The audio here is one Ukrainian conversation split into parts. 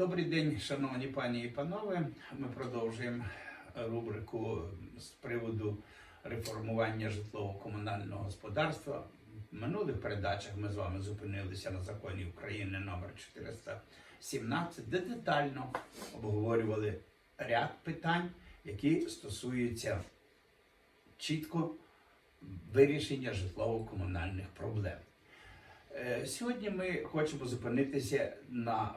Добрий день, шановні пані і панове. Ми продовжуємо рубрику з приводу реформування житлово-комунального господарства. В минулих передачах ми з вами зупинилися на законі України номер 417, де детально обговорювали ряд питань, які стосуються чітко вирішення житлово-комунальних проблем. Е, Сьогодні ми хочемо зупинитися на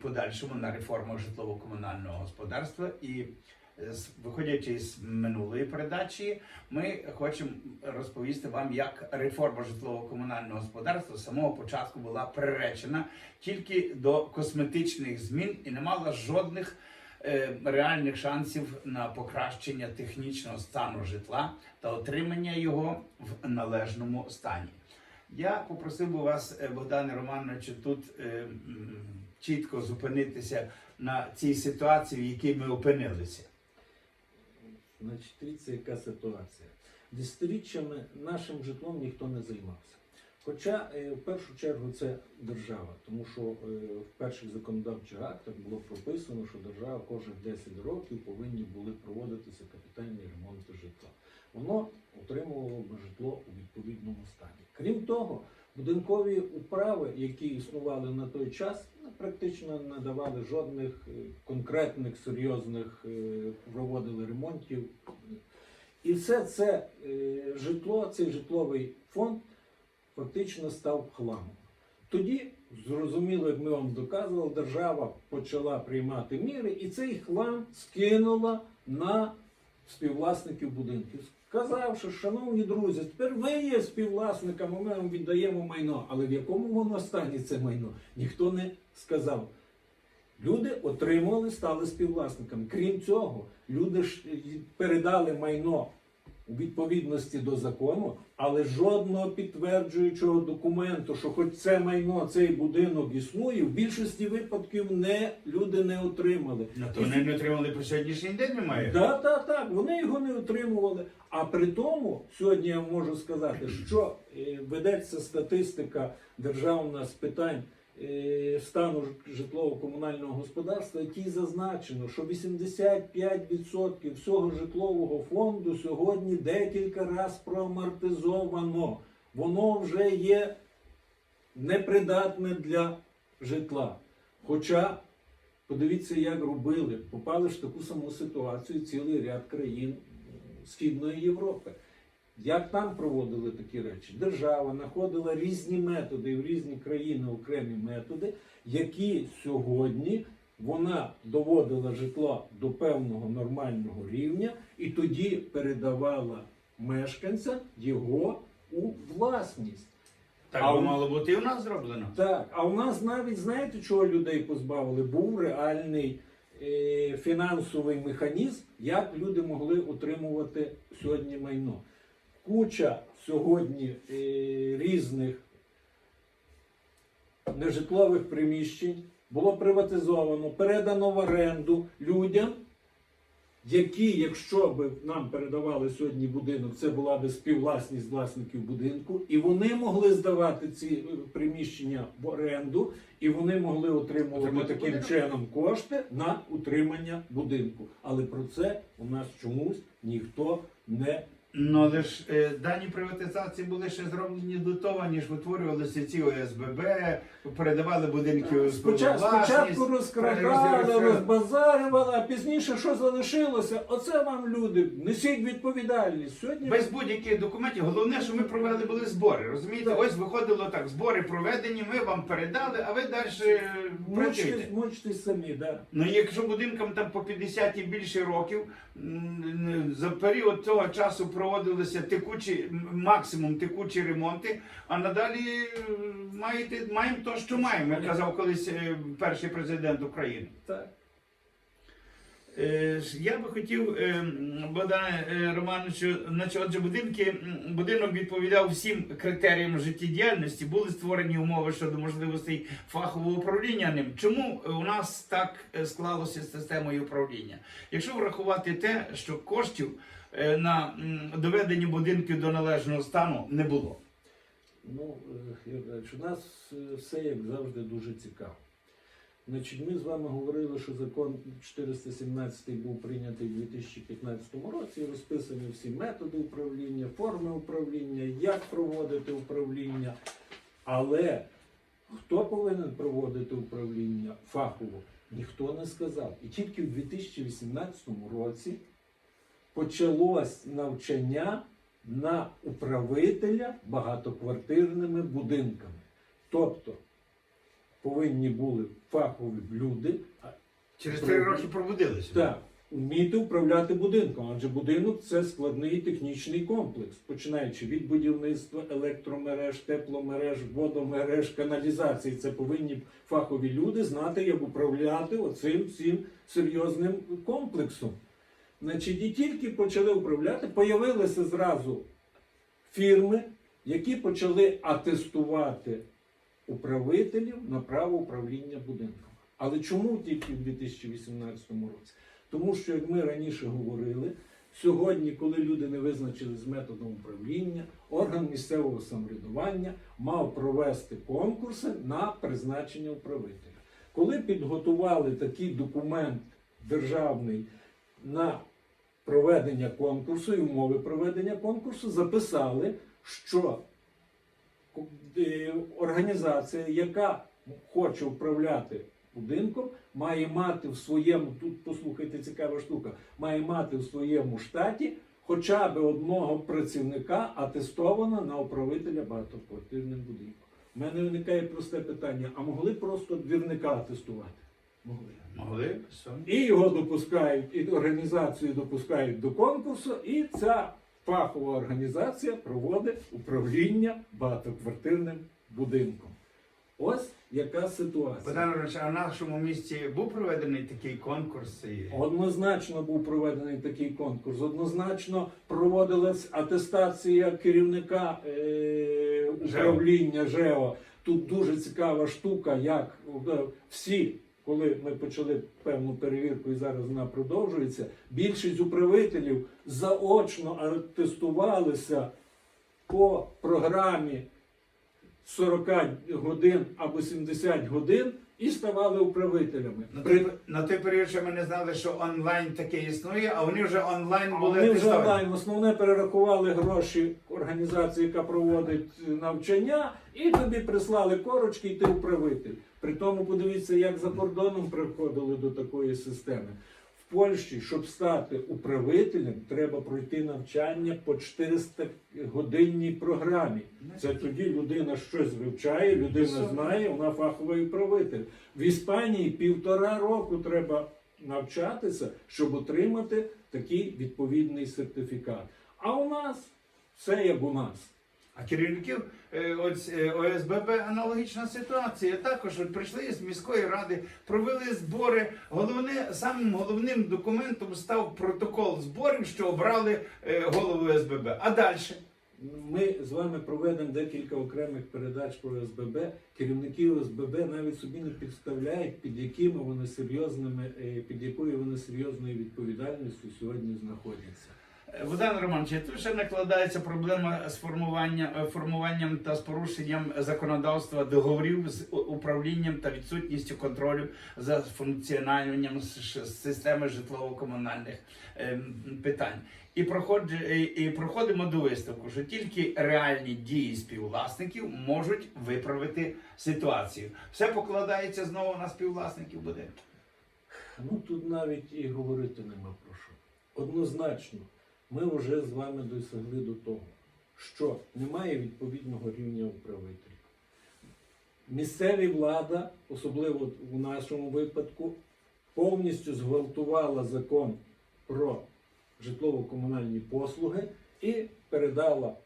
подальшому на реформах житлово-комунального господарства. І е, виходячи з минулої передачі, ми хочемо розповісти вам, як реформа житлово-комунального господарства з самого початку була приречена тільки до косметичних змін і не мала жодних е, реальних шансів на покращення технічного стану житла та отримання його в належному стані. Я попросив би вас, е, Богдане Романовичу, тут е, чітко зупинитися на цій ситуації, в якій ми опинилися. Значить, дивіться, яка ситуація. Десятиріччями нашим житлом ніхто не займався. Хоча е, в першу чергу це держава, тому що е, в перших законодавчих актах було прописано, що держава кожних 10 років повинні були проводитися капітальні ремонти житла. Воно отримувало б житло у відповідному стані. Крім того, будинкові управи, які існували на той час, ну, практично не давали жодних е, конкретних серйозних е, проводили ремонтів. І все це е, житло, цей житловий фонд фактично став хламом. Тоді, зрозуміло, як ми вам доказували, держава почала приймати міри і цей хлам скинула на співвласників будинків. Сказавши, шановні друзі, тепер ви є співвласниками, ми вам віддаємо майно. Але в якому воно стані це майно, ніхто не сказав. Люди отримували, стали співвласниками. Крім цього, люди ж передали майно відповідності до закону, але жодного підтверджуючого документу, що хоч це майно, цей будинок існує, в більшості випадків не, люди не отримали. Ну, то вони не отримали по сьогоднішній день немає. Так, так, так, вони його не отримували. А при тому, сьогодні я можу сказати, що е, ведеться статистика державна з питань стану житлово-комунального господарства, якій зазначено, що 85% всього житлового фонду сьогодні декілька разів проамортизовано. Воно вже є непридатне для житла. Хоча Подивіться, як робили. Попали в таку саму ситуацію цілий ряд країн Східної Європи. Як там проводили такі речі? Держава знаходила різні методи в різні країни окремі методи, які сьогодні вона доводила житло до певного нормального рівня і тоді передавала мешканцям його у власність. Так А би мало бути і у нас зроблено. Так, а у нас навіть знаєте, чого людей позбавили? Був реальний е, фінансовий механізм, як люди могли отримувати сьогодні майно. Куча сьогодні е, різних нежитлових приміщень було приватизовано, передано в оренду людям, які, якщо б нам передавали сьогодні будинок, це була би співвласність власників будинку, і вони могли здавати ці е, приміщення в оренду, і вони могли отримувати Отримати таким будинок. чином кошти на утримання будинку. Але про це у нас чомусь ніхто не Ну, але ж е, дані приватизації були ще зроблені до того, ніж витворювалися ці ОСББ, передавали будинки у Спочатку, спочатку розкрадали, розбазарювали, а пізніше що залишилося? Оце вам люди. Несіть відповідальність. Сьогодні Без будь-яких документів. Головне, що ми провели були збори. Розумієте, Так. ось виходило так: збори проведені, ми вам передали, а ви далі працюєте. мучтесь, самі, да. Ну, якщо будинкам там по 50 і більше років, за період того часу проводилися текучі, максимум текучі ремонти, а надалі е, маєте, маємо то, що маємо, як казав колись е, перший президент України. Так. Е, Я би хотів, Богдане Романовичу, значить, отже, будинки, будинок відповідав всім критеріям життєдіяльності, були створені умови щодо можливостей фахового управління ним. Чому у нас так склалося з системою управління? Якщо врахувати те, що коштів на м, доведення будинків до належного стану не було. Ну, е, Юрій у нас е, все як завжди дуже цікаво. Значить, ми з вами говорили, що закон 417 був прийнятий у 2015 році розписані всі методи управління, форми управління, як проводити управління. Але хто повинен проводити управління фахово, ніхто не сказав. І тільки в 2018 році почалось навчання на управителя багатоквартирними будинками. Тобто повинні були фахові люди, Через три роки пробудилися. так, вміти управляти будинком, адже будинок це складний технічний комплекс, починаючи від будівництва електромереж, тепломереж, водомереж, каналізації. Це повинні фахові люди знати, як управляти оцим всім серйозним комплексом. Значить, і тільки почали управляти, появилися зразу фірми, які почали атестувати управителів на право управління будинком. Але чому тільки в 2018 році? Тому що, як ми раніше говорили, сьогодні, коли люди не визначили з методом управління, орган місцевого самоврядування мав провести конкурси на призначення управителя. Коли підготували такий документ державний на проведення конкурсу і умови проведення конкурсу, записали, що е, організація, яка хоче управляти будинком, має мати в своєму, тут послухайте, цікава штука, має мати в своєму штаті хоча б одного працівника атестовано на управителя багатоквартирним будинком. У мене виникає просте питання: а могли просто двірника атестувати? Могли. Могли. І його допускають, і організацію допускають до конкурсу, і ця фахова організація проводить управління багатоквартирним будинком. Ось яка ситуація. Богдан а в нашому місті був проведений такий конкурс? Однозначно був проведений такий конкурс. Однозначно проводилась атестація керівника е, управління ЖЕО. Тут дуже цікава штука, як е, всі, коли ми почали певну перевірку і зараз вона продовжується, більшість управителів заочно атестувалися по програмі 40 годин або 70 годин і ставали управителями. На При- той, на той період ще ми не знали, що онлайн таке існує, а вони вже онлайн були Вони вже онлайн основне перерахували гроші організації, яка проводить е, навчання, і тобі прислали корочки, і ти управитель. При тому подивіться, як за кордоном приходили до такої системи. В Польщі, щоб стати управителем, треба пройти навчання по 400 годинній програмі. Це тоді людина щось вивчає, людина знає, вона фаховий управитель. В Іспанії півтора року треба навчатися, щоб отримати такий відповідний сертифікат. А у нас все як у нас. А керівників е, е, ОСББ аналогічна ситуація. Також прийшли з міської ради, провели збори. Головне, самим головним документом став протокол зборів, що обрали е, голову ОСББ. А далі? Ми з вами проведемо декілька окремих передач про ОСББ. Керівники ОСББ навіть собі не підставляють, під якими вони серйозними, під якою вони серйозною відповідальністю сьогодні знаходяться. Богдан Романович, тут ще накладається проблема з формуванням, е, формуванням та з порушенням законодавства договорів з управлінням та відсутністю контролю за функціонуванням системи житлово-комунальних ем, питань. І, проходж, і, проходимо до висновку, що тільки реальні дії співвласників можуть виправити ситуацію. Все покладається знову на співвласників будинку. Ну тут навіть і говорити нема про що. Однозначно, ми вже з вами досягли до того, що немає відповідного рівня управителів. Місцева влада, особливо в нашому випадку, повністю зґвалтувала закон про житлово-комунальні послуги і передала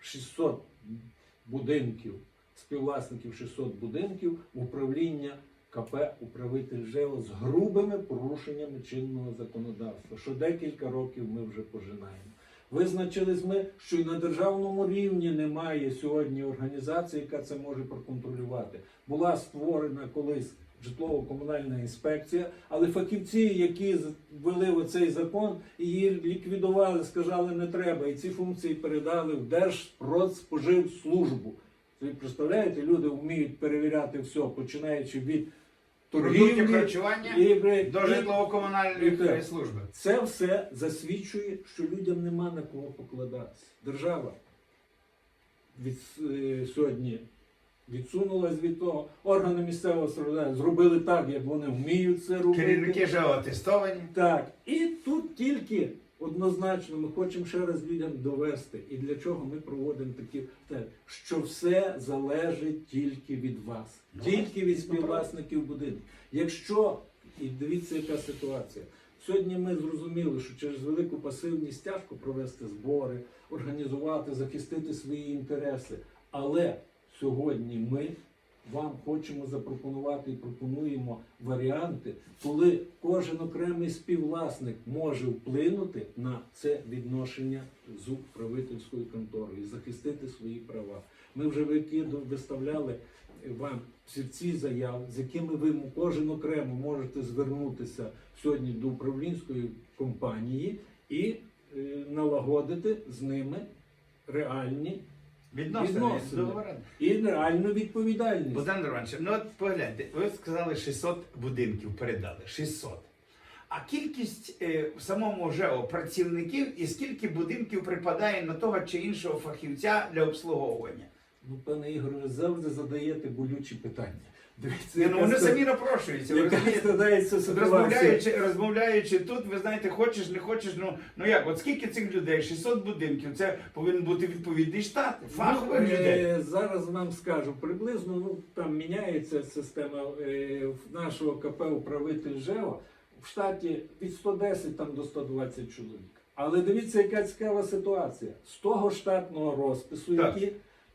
600 будинків, співвласників 600 будинків в управління КП управитель ЖЕО з грубими порушеннями чинного законодавства, що декілька років ми вже пожинаємо. Визначились ми, що і на державному рівні немає сьогодні організації, яка це може проконтролювати. Була створена колись житлово-комунальна інспекція, але фахівці, які ввели оцей закон, її ліквідували, сказали, не треба. І ці функції передали в Держпродспоживслужбу. Ви представляєте, люди вміють перевіряти все, починаючи від Продуктів торгівлі харчування і, до і- житлово-комунальної служби. Це все засвідчує, що людям нема на кого покладатися. Держава від, е, сьогодні відсунулась від того. Органи місцевого самоврядування зробили так, як вони вміють це робити. Керівники ЖЕО атестовані. Так, і тут тільки однозначно ми хочемо ще раз людям довести, і для чого ми проводимо такі, те, що все залежить тільки від вас, Ну, тільки від ну, співвласників будинку. Якщо, і дивіться, яка ситуація. Сьогодні ми зрозуміли, що через велику пасивність тяжко провести збори, організувати, захистити свої інтереси. Але сьогодні ми вам хочемо запропонувати і пропонуємо варіанти, коли кожен окремий співвласник може вплинути на це відношення з управительською конторою і захистити свої права. Ми вже виставляли вам всі ці заяви, з якими ви кожен окремо можете звернутися сьогодні до управлінської компанії і е, налагодити з ними реальні Відносини, Відносини. і реальну відповідальність. Богдан Романович, ну от погляньте, ви сказали 600 будинків передали. 600. А кількість е, в самому ЖЕО працівників і скільки будинків припадає на того чи іншого фахівця для обслуговування? Ну, пане Ігоре, ви завжди задаєте болючі питання. Дивіться, Ні, ну вони самі напрошуються. Ви яка розумієте? складається ситуація. Розмовляючи, розмовляючи тут, ви знаєте, хочеш, не хочеш, ну, ну як, от скільки цих людей? 600 будинків, це повинен бути відповідний штат, фахових Ну, людей. Зараз вам скажу, приблизно ну, там міняється система е, в нашого КП управитель ЖЕО в штаті від 110 там, до 120 чоловік. Але дивіться, яка цікава ситуація. З того штатного розпису, Так. які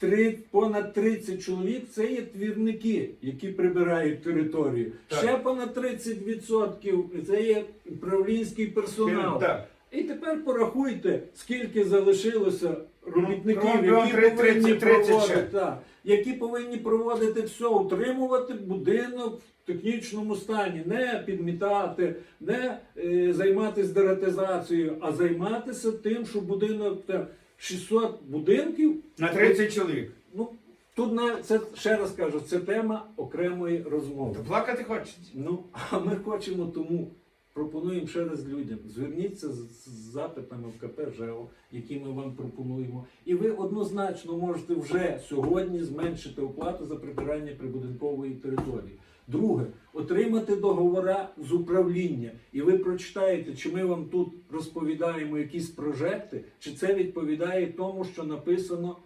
три, понад 30 чоловік це є твірники, які прибирають територію. Так. Ще понад 30% це є управлінський персонал. Так. І тепер порахуйте, скільки залишилося робітників, Ну, які три- повинні 30, 30 ще. проводити, так, які повинні проводити все, утримувати будинок в технічному стані, не підмітати, не е, займатися дератизацією, а займатися тим, що будинок там 600 будинків. На 30 чоловік. Ну тут на це ще раз кажу, це тема окремої розмови. То плакати хочеться. Ну, а ми хочемо тому, пропонуємо ще раз людям, зверніться з, з запитами в КП ЖЕО, які ми вам пропонуємо, і ви однозначно можете вже сьогодні зменшити оплату за прибирання прибудинкової території. Друге, отримати договора з управління, і ви прочитаєте, чи ми вам тут розповідаємо якісь прожекти, чи це відповідає тому, що написано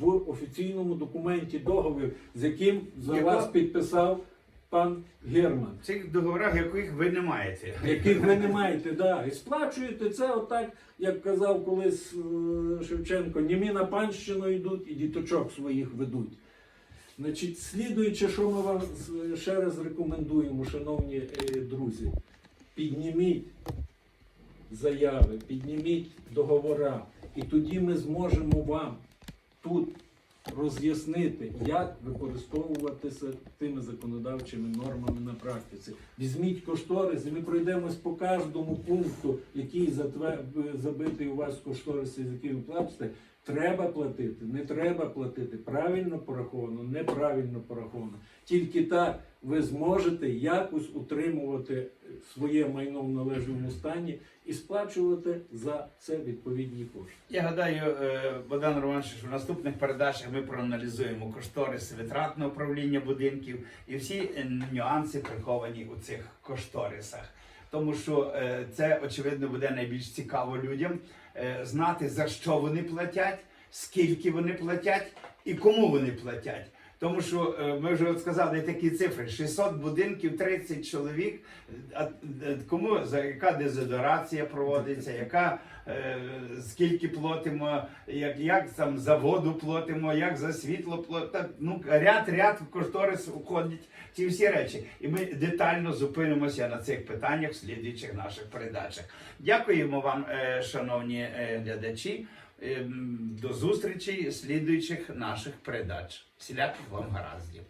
в офіційному документі договір, з яким за Яко- вас підписав пан Герман. В цих договорах, яких ви не маєте. Яких ви не маєте, да. І сплачуєте це отак, як казав колись е, Шевченко, німі на панщину йдуть і діточок своїх ведуть. Значить, слідуючи, що ми вам ще раз рекомендуємо, шановні е, друзі, підніміть заяви, підніміть договора, і тоді ми зможемо вам тут роз'яснити, як використовуватися тими законодавчими нормами на практиці. Візьміть кошторис, і ми пройдемось по кожному пункту, який забитий у вас в кошторисі, з яким ви платите. Треба платити, не треба платити. Правильно пораховано, неправильно пораховано. Тільки так ви зможете якось утримувати своє майно в належному стані і сплачувати за це відповідні кошти. Я гадаю, е, Богдан Романович, що в наступних передачах ми проаналізуємо кошторис витратне управління будинків і всі е, нюанси приховані у цих кошторисах. Тому що е, це очевидно буде найбільш цікаво людям знати за що вони платять, скільки вони платять і кому вони платять. Тому що е, ми вже сказали такі цифри: 600 будинків, 30 чоловік. А е, кому за яка дезодорація проводиться, яка е, скільки платимо, як, як там за воду платимо, як за світло платимо. Ну ряд ряд в кошторис входять ці всі речі. І ми детально зупинимося на цих питаннях в слідуючих наших передачах. Дякуємо вам, е, шановні глядачі. Ем, До зустрічі слідуючих наших передач. Всіляких вам гараздів.